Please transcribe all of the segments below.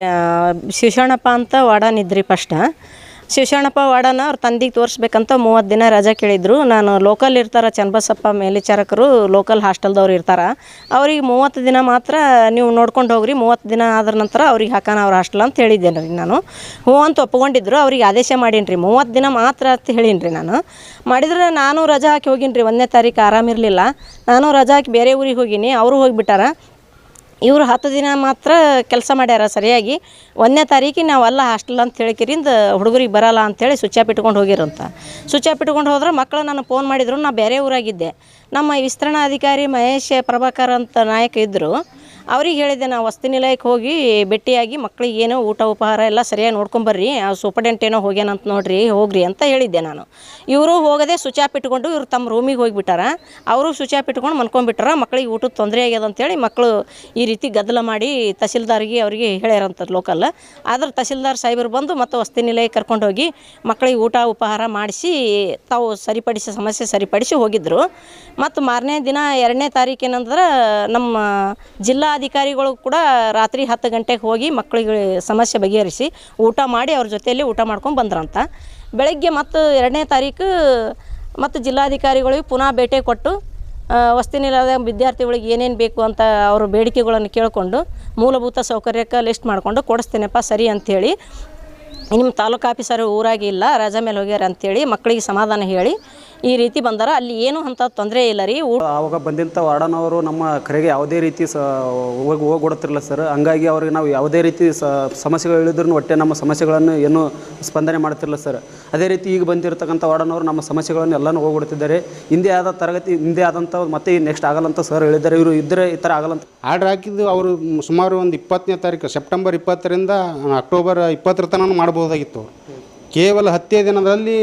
ಆ, ಶಿವಶರಣಪ್ಪ ಅಂತ ವಾಡನ್ ಇದ್ರಿ ಫಸ್ಟ್. ಶಿವಶರಣಪ್ಪ ವಾಡನ ಅವ್ರ ತಂದಿಗೆ ತೋರಿಸ್ಬೇಕಂತ ಮೂವತ್ತು ದಿನ ರಜಾ ಕೇಳಿದ್ರು. ನಾನು ಲೋಕಲ್ ಇರ್ತಾರ ಚನ್ನಬಸಪ್ಪ ಮೇಲ್ವಿಚಾರಕರು ಲೋಕಲ್ ಹಾಸ್ಟೆಲ್ದವ್ರು ಇರ್ತಾರ. ಅವ್ರಿಗೆ ಮೂವತ್ತು ದಿನ ಮಾತ್ರ ನೀವು ನೋಡ್ಕೊಂಡು ಹೋಗ್ರಿ. ಮೂವತ್ತು ದಿನ ಆದ ನಂತರ ಅವ್ರಿಗೆ ಹಾಕೋಣ ಅವ್ರ ಹಾಸ್ಟೆಲ್ ಅಂತ ಹೇಳಿದ್ದೇನೆ ರೀ ನಾನು. ಹ್ಞೂ ಅಂತ ಒಪ್ಕೊಂಡಿದ್ರು. ಅವ್ರಿಗೆ ಆದೇಶ ಮಾಡೀನಿ ರೀ ಮೂವತ್ತು ದಿನ ಮಾತ್ರ ಅಂತ ಹೇಳೀನಿ ರೀ ನಾನು. ಮಾಡಿದ್ರೆ ನಾನು ರಜಾ ಹಾಕಿ ಹೋಗಿನಿ ರೀ ಒಂದನೇ ತಾರೀಕು ಆರಾಮಿರಲಿಲ್ಲ ನಾನು ರಜಾ ಹಾಕಿ ಬೇರೆ ಊರಿಗೆ ಹೋಗೀನಿ. ಅವರು ಹೋಗಿಬಿಟ್ಟಾರ. ಇವರು ಹತ್ತು ದಿನ ಮಾತ್ರ ಕೆಲಸ ಮಾಡ್ಯಾರ ಸರಿಯಾಗಿ. ಒಂದನೇ ತಾರೀಕಿಗೆ ನಾವೆಲ್ಲ ಹಾಸ್ಟೆಲ್ ಅಂತ ಹೇಳಿಕಿರಿಂದ ಹುಡುಗರಿಗೆ ಬರಲ್ಲ ಅಂತೇಳಿ ಸ್ವಿಚ್ ಆಫ್ ಇಟ್ಕೊಂಡು ಹೋಗಿರಂತ ಸ್ವಿಚ್ ಆಪ್ ಇಟ್ಕೊಂಡು ಹೋದ್ರೆ ಮಕ್ಕಳು ನಾನು ಫೋನ್ ಮಾಡಿದ್ರು, ನಾ ಬೇರೆ ಊರಾಗಿದ್ದೆ. ನಮ್ಮ ವಿಸ್ತರಣಾಧಿಕಾರಿ ಮಹೇಶ್ ಪ್ರಭಾಕರ್ ಅಂತ ನಾಯಕ ಇದ್ದರು ಅವ್ರಿಗೆ ಹೇಳಿದೆ ನಾವು ವಸತಿ ನಿಲಯಕ್ಕೆ ಹೋಗಿ ಭೇಟಿಯಾಗಿ ಮಕ್ಳಿಗೆ ಏನೋ ಊಟ, ಉಪಹಾರ ಎಲ್ಲ ಸರಿಯಾಗಿ ನೋಡ್ಕೊಂಬರ್ರಿ. ಆ ಸೂಪರ್ಡೆಂಟ್ ಏನೋ ಹೋಗ್ಯಾನಂತ ನೋಡ್ರಿ, ಹೋಗ್ರಿ ಅಂತ ಹೇಳಿದ್ದೆ ನಾನು. ಇವರು ಹೋಗದೆ ಆಫ್ ಇಟ್ಕೊಂಡು ಇವ್ರು ತಮ್ಮ ರೂಮಿಗೆ ಹೋಗಿಬಿಟ್ಟಾರ. ಅವರು ಆಫ್ ಇಟ್ಕೊಂಡು ಮನ್ಕೊಂಡ್ಬಿಟ್ಟಾರ ಮಕ್ಳಿಗೆ ಊಟದ ತೊಂದರೆ ಆಗ್ಯದ ಅಂತೇಳಿ ಮಕ್ಕಳು ಈ ರೀತಿ ಗದ್ದಲ ಮಾಡಿ ತಹಸೀಲ್ದಾರ್ಗೆ ಅವರಿಗೆ ಹೇಳ್ಯಾರಂಥದ್ದು ಲೋಕಲ್ ಆದ್ರೆ ತಹಸೀಲ್ದಾರ್ ಸಾಹೇಬರು ಬಂದು ಮತ್ತು ವಸತಿ ನಿಲಯಕ್ಕೆ ಕರ್ಕೊಂಡು ಹೋಗಿ ಮಕ್ಕಳಿಗೆ ಊಟ, ಉಪಹಾರ ಮಾಡಿಸಿ ತಾವು ಸರಿಪಡಿಸಿ, ಸಮಸ್ಯೆ ಸರಿಪಡಿಸಿ ಹೋಗಿದ್ದರು ಮತ್ತು ಮಾರನೇ ದಿನ ಎರಡನೇ ತಾರೀಕು ಏನಂದ್ರೆ ನಮ್ಮ ಜಿಲ್ಲಾಧಿಕಾರಿಗಳು ಕೂಡ ರಾತ್ರಿ ಹತ್ತು ಗಂಟೆಗೆ ಹೋಗಿ ಮಕ್ಕಳಿಗೆ ಸಮಸ್ಯೆ ಬಗೆಹರಿಸಿ ಊಟ ಮಾಡಿ ಅವ್ರ ಜೊತೆಯಲ್ಲಿ ಊಟ ಮಾಡ್ಕೊಂಡು ಬಂದ್ರಂತ. ಬೆಳಗ್ಗೆ ಮತ್ತು ಎರಡನೇ ತಾರೀಕು ಮತ್ತು ಜಿಲ್ಲಾಧಿಕಾರಿಗಳಿಗೆ ಪುನಃ ಭೇಟಿ ಕೊಟ್ಟು ವಸತಿ ನಿಲಯದ ವಿದ್ಯಾರ್ಥಿಗಳಿಗೆ ಏನೇನು ಬೇಕು ಅಂತ ಅವರು ಬೇಡಿಕೆಗಳನ್ನು ಕೇಳಿಕೊಂಡು ಮೂಲಭೂತ ಸೌಕರ್ಯಕ್ಕೆ ಲಿಸ್ಟ್ ಮಾಡಿಕೊಂಡು ಕೊಡಿಸ್ತೀನಪ್ಪ ಸರಿ ಅಂಥೇಳಿ. ನಿಮ್ಮ ತಾಲೂಕು ಆಫೀಸರು ಊರಾಗಿ ಇಲ್ಲ ರಜಾ ಮೇಲೆ ಹೋಗ್ಯಾರ ಅಂಥೇಳಿ ಮಕ್ಕಳಿಗೆ ಸಮಾಧಾನ ಹೇಳಿ ಈ ರೀತಿ ಬಂದಾರ. ಅಲ್ಲಿ ಏನು ಅಂತ ತೊಂದರೆ ಇಲ್ಲ ರೀ. ಅವಾಗ ಆವಾಗ ಬಂದಿಂಥ ವಾರ್ಡನ್ ಅವರು ನಮ್ಮ ಕರೆಗೆ ಯಾವುದೇ ರೀತಿ ಸ ಹೋಗಿ ಹೋಗ್ಬಿಡ್ತಿರಲಿಲ್ಲ ಸರ್. ಹಂಗಾಗಿ ಅವ್ರಿಗೆ ನಾವು ಯಾವುದೇ ರೀತಿ ಸ ಸಮಸ್ಯೆಗಳು ಹೇಳಿದ್ರು ಒಟ್ಟೆ ನಮ್ಮ ಸಮಸ್ಯೆಗಳನ್ನು ಏನು ಸ್ಪಂದನೆ ಮಾಡ್ತಿರಲ್ಲ ಸರ್. ಅದೇ ರೀತಿ ಈಗ ಬಂದಿರತಕ್ಕಂಥ ವಾರ್ಡನ್ ಅವರು ನಮ್ಮ ಸಮಸ್ಯೆಗಳನ್ನು ಎಲ್ಲನೂ ಹೋಗ್ಬಿಡ್ತಿದ್ದಾರೆ ಹಿಂದೆ ಆದ ತರಗತಿ ಹಿಂದೆ ಆದಂಥ ಮತ್ತೆ ನೆಕ್ಸ್ಟ್ ಆಗಲ್ಲಂತ ಸರ್ ಹೇಳಿದ್ದಾರೆ. ಇವರು ಇದ್ದರೆ ಈ ಥರ ಆಗಲ್ಲಂತ ಆರ್ಡ್ರ್ ಹಾಕಿದ್ದು ಅವರು ಸುಮಾರು ಒಂದು ಇಪ್ಪತ್ತನೇ ತಾರೀಕು ಸೆಪ್ಟೆಂಬರ್ ಇಪ್ಪತ್ತರಿಂದ ಅಕ್ಟೋಬರ್ ಇಪ್ಪತ್ತರ ತನಕ ಮಾಡ್ಬೋದಾಗಿತ್ತು. ಕೇವಲ ಹತ್ತೇ ದಿನದಲ್ಲಿ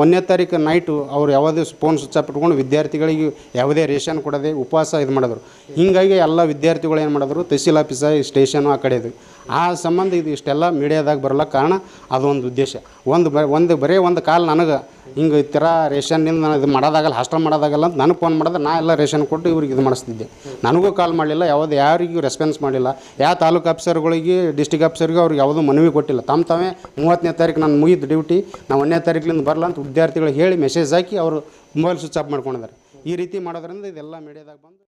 ಒಂದನೇ ತಾರೀಕು ನೈಟು ಅವ್ರು ಯಾವುದೇ ಫೋನ್ ಸ್ವಿಚ್ ಆಫ್ ಇಟ್ಕೊಂಡು ವಿದ್ಯಾರ್ಥಿಗಳಿಗೆ ಯಾವುದೇ ರೇಷನ್ ಕೊಡದೆ ಉಪವಾಸ ಇದು ಮಾಡಿದ್ರು. ಹೀಗಾಗಿ ಎಲ್ಲ ವಿದ್ಯಾರ್ಥಿಗಳು ಏನು ಮಾಡಿದ್ರು? ತಹಸೀಲ್ ಆಫೀಸ ಸ್ಟೇಷನು ಆ ಕಡೆ ಇದು ಆ ಸಂಬಂಧ ಇದು ಇಷ್ಟೆಲ್ಲ ಮೀಡಿಯಾದಾಗ ಬರಲ್ಲ. ಕಾರಣ ಅದೊಂದು ಉದ್ದೇಶ. ಒಂದು ಬ, ಒಂದು ಬರೀ ಒಂದು ಕಾಲ್ ನನಗೆ ಹಿಂಗೆ ಈ ಥರ ರೇಷನ್ನಿಂದ ನಾನು ಇದು ಮಾಡೋದಾಗಲ್ಲ, ಹಾಸ್ಟೆಲ್ ಮಾಡೋದಾಗಲ್ಲ ಅಂತ ನನಗೆ ಫೋನ್ ಮಾಡಿದ್ರೆ ನಾ ಎಲ್ಲ ರೇಷನ್ ಕೊಟ್ಟು ಇವ್ರಿಗೆ ಇದು ಮಾಡಿಸ್ತಿದ್ದೆ. ನನಗೂ ಕಾಲ್ ಮಾಡಲಿಲ್ಲ, ಯಾವುದು ಯಾರಿಗೂ ರೆಸ್ಪಾನ್ಸ್ ಮಾಡಿಲ್ಲ ಯಾವ ತಾಲೂಕು ಆಫೀಸರ್ಗಳಿಗೆ ಡಿಸ್ಟಿಕ್ ಆಫೀಸರ್ಗೆ ಅವ್ರಿಗೆ ಯಾವುದೂ ಮನವಿ ಕೊಟ್ಟಿಲ್ಲ. ತಮ್ಮ ತಾವೇ ಮೂವತ್ತನೇ ತಾರೀಕು ನಾನು ಮುಗಿದ ಡ್ಯೂಟಿ ನಾವು ಒಂದನೇ ತಾರೀಕಿನಿಂದ ಬರಲ್ಲ ಅಂತ ವಿದ್ಯಾರ್ಥಿಗಳಿಗೆ ಹೇಳಿ ಮೆಸೇಜ್ ಹಾಕಿ ಅವರು ಮೊಬೈಲ್ ಸ್ವಿಚ್ ಆಫ್ ಮಾಡ್ಕೊಂಡಿದ್ದಾರೆ. ಈ ರೀತಿ ಮಾಡೋದ್ರಿಂದ ಇದೆಲ್ಲ ಮೀಡಿಯಾದಾಗ ಬಂದು